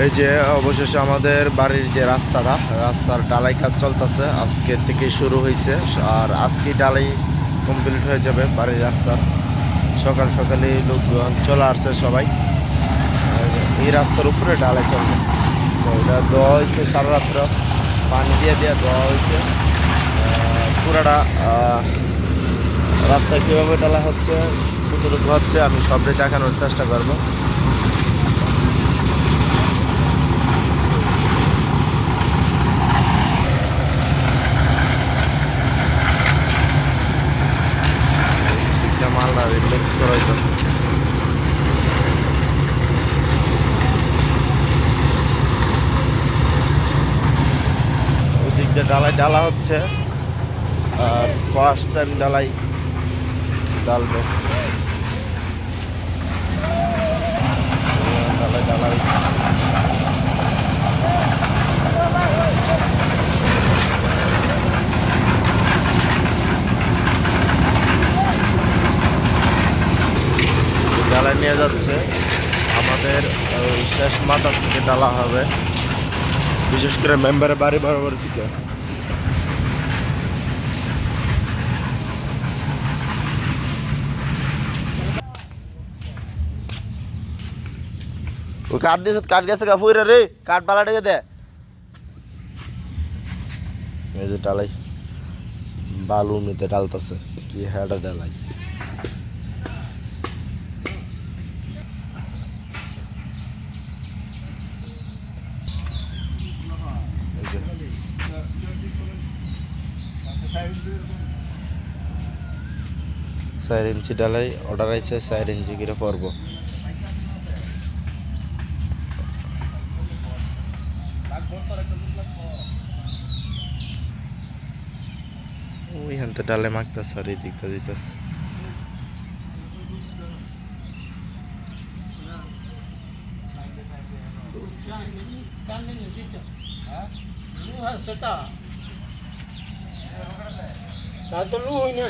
এই যে অবশেষে আমাদের বাড়ির যে রাস্তাটা, রাস্তার ডালাই কাজ চলতেছে। আজকের থেকে শুরু হয়েছে আর আজকে ডালাই কমপ্লিট হয়ে যাবে বাড়ির রাস্তার। সকাল সকালে লোক চলে আসছে সবাই। এই রাস্তার উপরে ডালাই চলবে। তো এটা দেওয়া হয়েছে সারা রাত্র। পানি দিয়ে দিয়ে দেওয়া হয়েছে। পুরাটা রাস্তা কীভাবে ডালা হচ্ছে, কতটুকু হচ্ছে, আমি সবটাই দেখানোর চেষ্টা করব দিকটা মালটা হইতো ডালাই ডালা হচ্ছে। আর ফার্স্ট টাইম ডালাই ডালবে। ডালাই। ডালা ডালা নিয়ে যাচ্ছে। আমাদের শেষ মাথা থেকে ডালা হবে। বিশেষ করে মেম্বারের বাড়ি বরাবর দিকে। ওই কাঠ দিয়েছে কাঠ গেছে গা ফুইরা রে কাঠ পালা ডেকে দে। এই যে ডালাই বালু নিতে ডালতাছে কি হ্যাঁ ডালাই। চার ইঞ্চি ডালাই অর্ডার আইছে, চার ইঞ্চি করে পড়ব ওইখানতে ডালে মাখতেছ আর এই দিকটা দিতেছ। তা Tak telur ni.